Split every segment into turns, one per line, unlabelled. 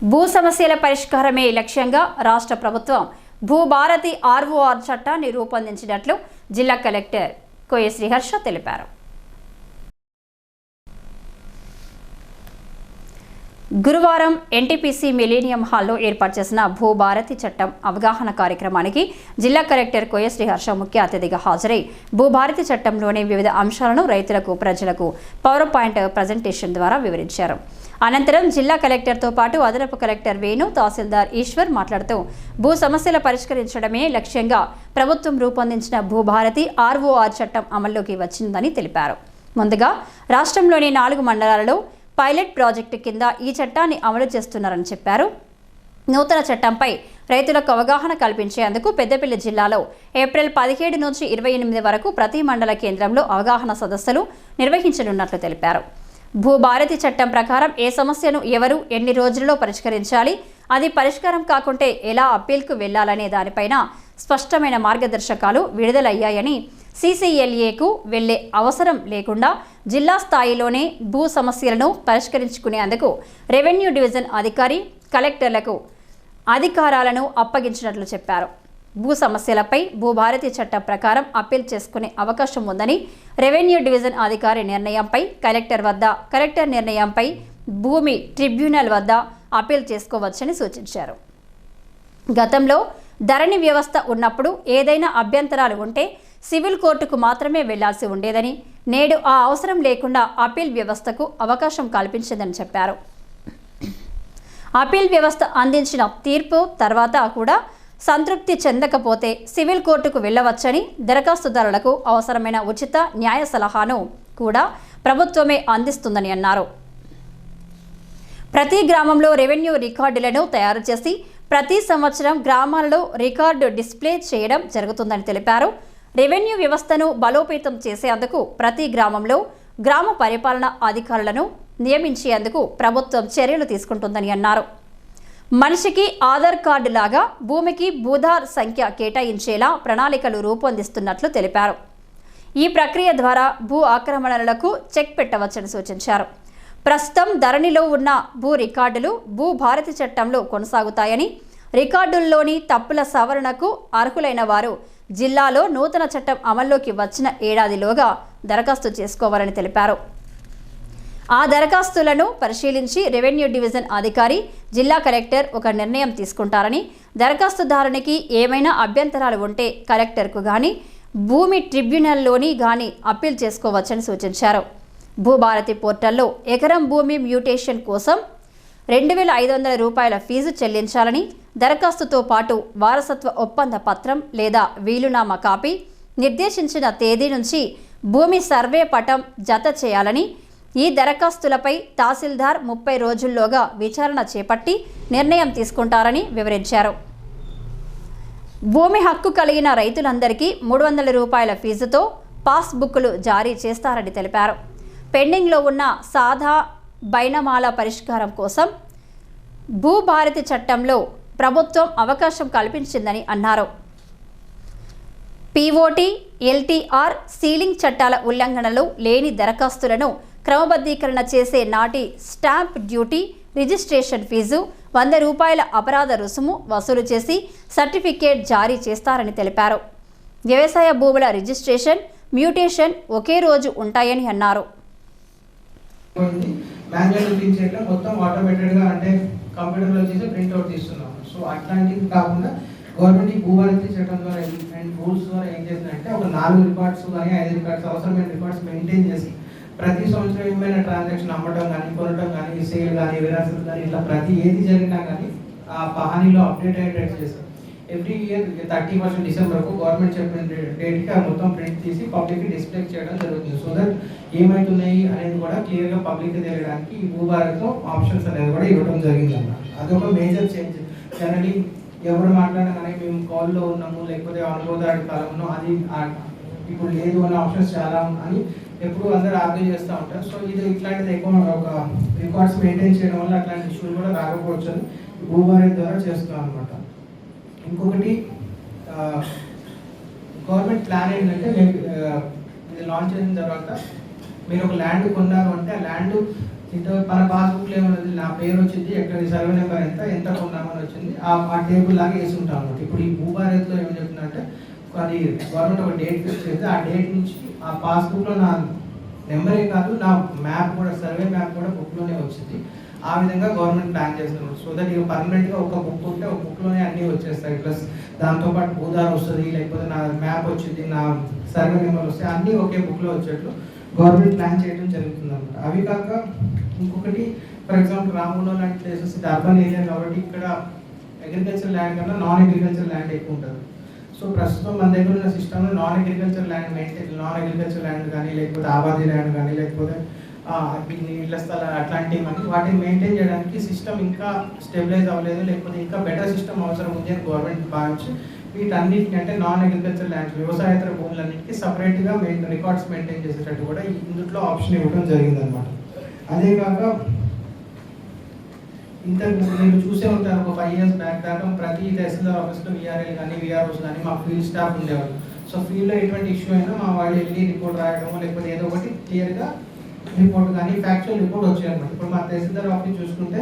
భూ సమస్యల పరిష్కారమే లక్ష్యంగా రాష్ట్ర ప్రభుత్వం భూభారతి ఆర్ఓఆర్ చట్టాన్ని రూపొందించినట్లు జిల్లా కలెక్టర్ కోయ శ్రీహర్ష తెలిపారు. గురువారం ఎన్టీపీసీ మిలీనియం హాల్లో ఏర్పాటు చేసిన భూభారతి చట్టం అవగాహన కార్యక్రమానికి జిల్లా కలెక్టర్ కోయ శ్రీహర్ష ముఖ్య అతిథిగా హాజరై భూభారతి చట్టంలోని వివిధ అంశాలను రైతులకు ప్రజలకు పవర్ పాయింట్ ప్రజెంటేషన్ ద్వారా వివరించారు. అనంతరం జిల్లా కలెక్టర్తో పాటు అదనపు కలెక్టర్ వేణు తహసీల్దార్ ఈశ్వర్ మాట్లాడుతూ భూ సమస్యలు పరిష్కరించడమే లక్ష్యంగా ప్రభుత్వం రూపొందించిన భూభారతి ఆర్ఓఆర్ చట్టం అమల్లోకి వచ్చిందని తెలిపారు. ముందుగా రాష్ట్రంలోని నాలుగు మండలాలలో పైలట్ ప్రాజెక్టు కింద ఈ చట్టాన్ని అమలు చేస్తున్నారని చెప్పారు. నూతన చట్టంపై రైతులకు అవగాహన కల్పించేందుకు పెద్దపల్లి జిల్లాలో ఏప్రిల్ పదిహేడు నుంచి ఇరవై ఎనిమిది వరకు ప్రతి మండల కేంద్రంలో అవగాహన సదస్సులు నిర్వహించనున్నట్లు తెలిపారు. భూభారతి చట్టం ప్రకారం ఏ సమస్యను ఎవరు ఎన్ని రోజుల్లో పరిష్కరించాలి అది పరిష్కారం కాకుంటే ఎలా అప్పీల్కు వెళ్ళాలనే దానిపైన స్పష్టమైన మార్గదర్శకాలు విడుదలయ్యాయని సీసీఎల్ఏకు వెళ్ళే అవసరం లేకుండా జిల్లా స్థాయిలోనే భూ సమస్యలను పరిష్కరించుకునేందుకు రెవెన్యూ డివిజన్ అధికారి కలెక్టర్లకు అధికారాలను అప్పగించినట్లు చెప్పారు. భూ సమస్యలపై భూభారతి చట్టం ప్రకారం అప్పీల్ చేసుకునే అవకాశం ఉందని రెవెన్యూ డివిజన్ అధికారి నిర్ణయంపై కలెక్టర్ వద్ద కలెక్టర్ నిర్ణయంపై భూమి ట్రిబ్యునల్ వద్ద అప్పీల్ చేసుకోవచ్చని సూచించారు. గతంలో ధరణి వ్యవస్థ ఉన్నప్పుడు ఏదైనా అభ్యంతరాలు ఉంటే సివిల్ కోర్టుకు మాత్రమే వెళ్ళాల్సి ఉండేదని నేడు ఆ అవసరం లేకుండా అప్పీల్ వ్యవస్థకు అవకాశం కల్పించిందని చెప్పారు. అప్పీల్ వ్యవస్థ అందించిన తీర్పు తర్వాత కూడా సంతృప్తి చెందకపోతే సివిల్ కోర్టుకు వెళ్ళవచ్చని దరఖాస్తుదారులకు అవసరమైన ఉచిత న్యాయ సలహాను కూడా ప్రభుత్వమే అందిస్తుందని అన్నారు. ప్రతి గ్రామంలో రెవెన్యూ రికార్డులను తయారు చేసి ప్రతి సంవత్సరం గ్రామాల్లో రికార్డు డిస్ప్లే చేయడం జరుగుతుందని తెలిపారు. రెవెన్యూ వ్యవస్థను బలోపేతం చేసేందుకు ప్రతి గ్రామంలో గ్రామ పరిపాలన అధికారులను నియమించేందుకు ప్రభుత్వం చర్యలు తీసుకుంటుందని అన్నారు. మనిషికి ఆధార్ కార్డు లాగా భూమికి భూధార్ సంఖ్య కేటాయించేలా ప్రణాళికలు రూపొందిస్తున్నట్లు తెలిపారు. ఈ ప్రక్రియ ద్వారా భూ ఆక్రమణలకు చెక్ పెట్టవచ్చని సూచించారు. ప్రస్తుతం ధరణిలో ఉన్న భూ రికార్డులు భూ భారతి చట్టంలో కొనసాగుతాయని రికార్డుల్లోని తప్పుల సవరణకు అర్హులైన వారు జిల్లాలో నూతన చట్టం అమల్లోకి వచ్చిన ఏడాదిలోగా దరఖాస్తు చేసుకోవాలని తెలిపారు. ఆ దరఖాస్తులను పరిశీలించి రెవెన్యూ డివిజన్ అధికారి జిల్లా కలెక్టర్ ఒక నిర్ణయం తీసుకుంటారని దరఖాస్తుదారునికి ఏమైనా అభ్యంతరాలు ఉంటే కలెక్టర్కు కానీ భూమి ట్రిబ్యునల్లోని కానీ అప్పీల్ చేసుకోవచ్చని సూచించారు. భూభారతి పోర్టల్లో ఎకరం భూమి మ్యూటేషన్ కోసం రెండు వేల ఐదు వందల రూపాయల ఫీజు చెల్లించాలని దరఖాస్తుతో పాటు వారసత్వ ఒప్పంద పత్రం లేదా వీలునామా కాపీ నిర్దేశించిన తేదీ నుంచి భూమి సర్వే పటం జత చేయాలని ఈ దరఖాస్తులపై తహసీల్దార్ ముప్పై రోజుల్లోగా విచారణ చేపట్టి నిర్ణయం తీసుకుంటారని వివరించారు. భూమి హక్కు కలిగిన రైతులందరికీ మూడు వందల రూపాయల ఫీజుతో పాస్బుక్లు జారీ చేస్తారని తెలిపారు. పెండింగ్లో ఉన్న సాదా బైనమాల పరిష్కారం కోసం భూభారతి చట్టంలో ప్రభుత్వం అవకాశం కల్పించిందని అన్నారు. పీఓటీ ఎల్టీఆర్ సీలింగ్ చట్టాల ఉల్లంఘనలు లేని దరఖాస్తులను క్రమబద్ధీకరణ చేసే నాటి స్టాంప్ డ్యూటీ రిజిస్ట్రేషన్ ఫీజు వంద రూపాయల అపరాధ రుసుము వసూలు చేసి సర్టిఫికేట్ జారీ చేస్తారని తెలిపారు. వ్యవసాయ భూముల రిజిస్ట్రేషన్ మ్యూటేషన్ ఒకే రోజు ఉంటాయని అన్నారు.
మొత్తం ఆటోమేటెడ్గా అంటే కంప్యూటర్లో చేసి ప్రింట్అవుట్ తీస్తున్నాం సో అట్లాంటివి కాకుండా గవర్నమెంట్ ఈ భూభారతి చట్టం ద్వారా అండ్ రూల్స్ ద్వారా ఏం చేస్తుందంటే ఒక నాలుగు రికార్డ్స్ కానీ ఐదు రికార్డ్స్ అవసరమైన రికార్డ్స్ మెయింటైన్ చేసి ప్రతి సంవత్సరం ఏమైనా ట్రాన్సాక్షన్ అమ్మటం కానీ కొనటం కానీ సేల్ కానీ విరాసలు కానీ ఇట్లా ప్రతి ఏది జరిగినా కానీ ఆ పహానీలో అప్డేట్ అయ్యేటట్టు చేస్తాం. ఎవ్రీ ఇయర్ థర్టీ ఫస్ట్ డిసెంబర్కు గవర్నమెంట్ చెప్పిన డేట్కి ఆ మొత్తం ప్రింట్ తీసి పబ్లిక్కి డిస్ప్లే చేయడం జరుగుతుంది. సో దట్ ఏమవుతున్నాయి అనేది కూడా క్లియర్గా పబ్లిక్కి తెలియడానికి ఈ భూభారత్లో ఆప్షన్స్ అనేది కూడా ఇవ్వడం జరిగింది అన్నమాట. అదొక మేజర్ చేంజ్ జనరలీ ఎవరు మాట్లాడినా కానీ మేము కాల్లో ఉన్నాము లేకపోతే అనుభవదాడి కాలంలో అది ఇప్పుడు లేదు అనే ఆప్షన్స్ చాలా అని ఎప్పుడు అందరూ ఆర్గ్యూ చేస్తూ ఉంటారు. సో ఇది ఇట్లాంటిది ఎక్కువ ఒక రికార్డ్స్ మెయింటైన్ చేయడం వల్ల అట్లాంటి ఇష్యూలు కూడా రాకపోవచ్చు అని భూభారత్ ద్వారా చేస్తున్నాం అనమాట ఇంకొకటి గవర్నమెంట్ ప్లాన్ ఏంటంటే మేము ఇది లాంచ్ చేసిన తర్వాత మీరు ఒక ల్యాండ్ కొన్నారు అంటే ఆ ల్యాండ్ ఇటు మన పాస్బుక్లో ఏమన్నది? నా పేరు వచ్చింది ఎక్కడ సర్వే నెంబర్ ఎంత ఎంత కొన్నామని వచ్చింది ఆ టేబుల్ లాగా వేసి ఉంటాం అనమాట ఇప్పుడు ఈ భూభారత్లో ఏం చెప్తుందంటే అది గవర్నమెంట్ ఒక డేట్ ఫిక్స్ చేస్తే ఆ డేట్ నుంచి ఆ పాస్బుక్లో నా నెంబరే కాదు నా మ్యాప్ కూడా సర్వే మ్యాప్ కూడా బుక్లోనే వచ్చింది. ఆ విధంగా గవర్నమెంట్ ప్లాన్ చేస్తున్నారు. సో దట్ ఇక పర్మనెంట్గా ఒక బుక్ ఉంటే ఒక బుక్లోనే అన్నీ వచ్చేస్తాయి. ప్లస్ దాంతోపాటు భూదార్ వస్తుంది లేకపోతే నా మ్యాప్ వచ్చింది నా సర్వే నెంబర్ వస్తాయి అన్నీ ఒకే బుక్లో వచ్చేట్లు గవర్నమెంట్ ప్లాన్ చేయడం జరుగుతుంది అనమాట అవి కాక ఇంకొకటి ఫర్ ఎగ్జాంపుల్ రామగుండం లాంటి ప్లేసెస్ ఇది అర్బన్ ఏరియా కాబట్టి ఇక్కడ అగ్రికల్చర్ ల్యాండ్ కన్నా నాన్ అగ్రికల్చర్ ల్యాండ్ ఎక్కువ ఉంటుంది. సో ప్రస్తుతం మన దగ్గర ఉన్న సిస్టంలో non agriculture land maintain non agriculture land కానీ లేకపోతే ఆబాదీ ల్యాండ్ కానీ లేకపోతే ఆ, ఇళ్ళ స్థలాలు అట్లాంటివి అని వాటిని మెయింటైన్ చేయడానికి సిస్టమ్ ఇంకా స్టెబిలైజ్ అవ్వలేదు. లేకపోతే ఇంకా బెటర్ సిస్టమ్ అవసరం ఉంది అని గవర్నమెంట్ భావించి వీటన్నిటిని అంటే నాన్ అగ్రికల్చర్ ల్యాండ్స్ వ్యవసాయేతర భూములన్నిటికీ సపరేట్గా మెయిన్ రికార్డ్స్ మెయింటైన్ చేసేటట్టు కూడా ఇందులో ఆప్షన్ ఇవ్వడం జరిగిందనమాట అదే కాక ఇంత మీరు చూసే ఉంటారు ఒక ఫైవ్ ఇయర్స్ బ్యాక్ దాకా ప్రతి తహసీల్దార్ ఆఫీస్లో విఆర్ఎల్ కానీ విఆర్ఓస్ కానీ మా ఫీల్డ్ స్టాఫ్ ఉండేవారు సో ఫీల్డ్లో ఎటువంటి ఇష్యూ అయినా మా వాళ్ళు వెళ్ళి రిపోర్ట్ రాయడము లేకపోతే ఏదో ఒకటి క్లియర్గా రిపోర్ట్ కానీ ఫ్యాక్చువల్ రిపోర్ట్ వచ్చాయన్నమాట. ఇప్పుడు మా తహసీల్దార్ ఆఫీస్ చూసుకుంటే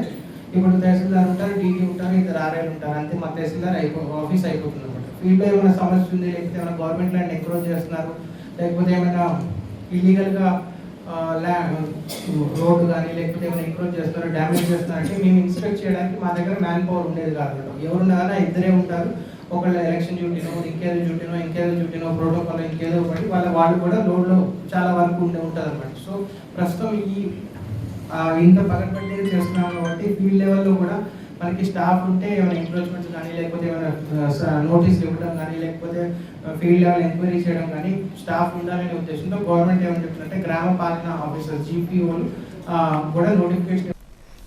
ఇప్పుడు తహసీల్దార్ ఉంటారు డీడీ ఉంటారు ఇద్దరు ఆర్ఐలు ఉంటారు అంతే మా తహసీల్దార్ అయిపో ఆఫీస్ అయిపోతుంది అనమాట ఫీల్డ్లో ఏమైనా సమస్య ఉంది లేకపోతే ఏమైనా గవర్నమెంట్ ల్యాండ్ ఎంక్రోచ్ చేస్తున్నారు లేకపోతే ఏమైనా ఇల్లీగల్గా రోడ్డు కానీ లేకపోతే ఏమైనా ఇంప్రూవ్ చేస్తారో డ్యామేజ్ చేస్తారంటే అంటే మేము ఇన్స్పెక్ట్ చేయడానికి మా దగ్గర మ్యాన్ పవర్ ఉండేది కాదు. ఎవరున్నా కానీ ఇద్దరే ఉంటారు. ఒకళ్ళు ఎలక్షన్ డ్యూటీనో ఇంకేదో డ్యూటీనో ఇంకేదో డ్యూటీనో ప్రోటోకాల్ ఇంకేదో ఒకటి వాళ్ళ వాళ్ళు కూడా రోడ్లో చాలా వరకు ఉండే ఉంటుంది అనమాట సో ప్రస్తుతం ఈ ఇంత పగడ్బందీ చేస్తున్నాం కాబట్టి ఫీల్డ్ లెవెల్లో కూడా మనకి స్టాఫ్ ఉంటే ఏమైనా ఎంక్రోచ్మెంట్స్ కానీ లేకపోతే ఏమైనా నోటీస్ ఇవ్వడం కానీ లేకపోతే ఫీల్డ్ లెవెల్ ఎంక్వైరీ చేయడం కానీ స్టాఫ్ ఉండాలనే ఉద్దేశంతో గవర్నమెంట్ ఏమని చెప్తుందంటే గ్రామ పాలన ఆఫీసర్ జీపీఓలు కూడా నోటిఫికేషన్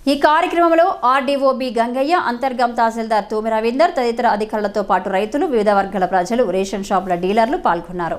ఈ కార్యక్రమంలో ఆర్డీఓబి గంగయ్య అంతర్గం తహసీల్దార్ తూమి రవీందర్ తదితర అధికారులతో పాటు రైతులు వివిధ వర్గాల ప్రజలు రేషన్ షాపుల డీలర్లు పాల్గొన్నారు.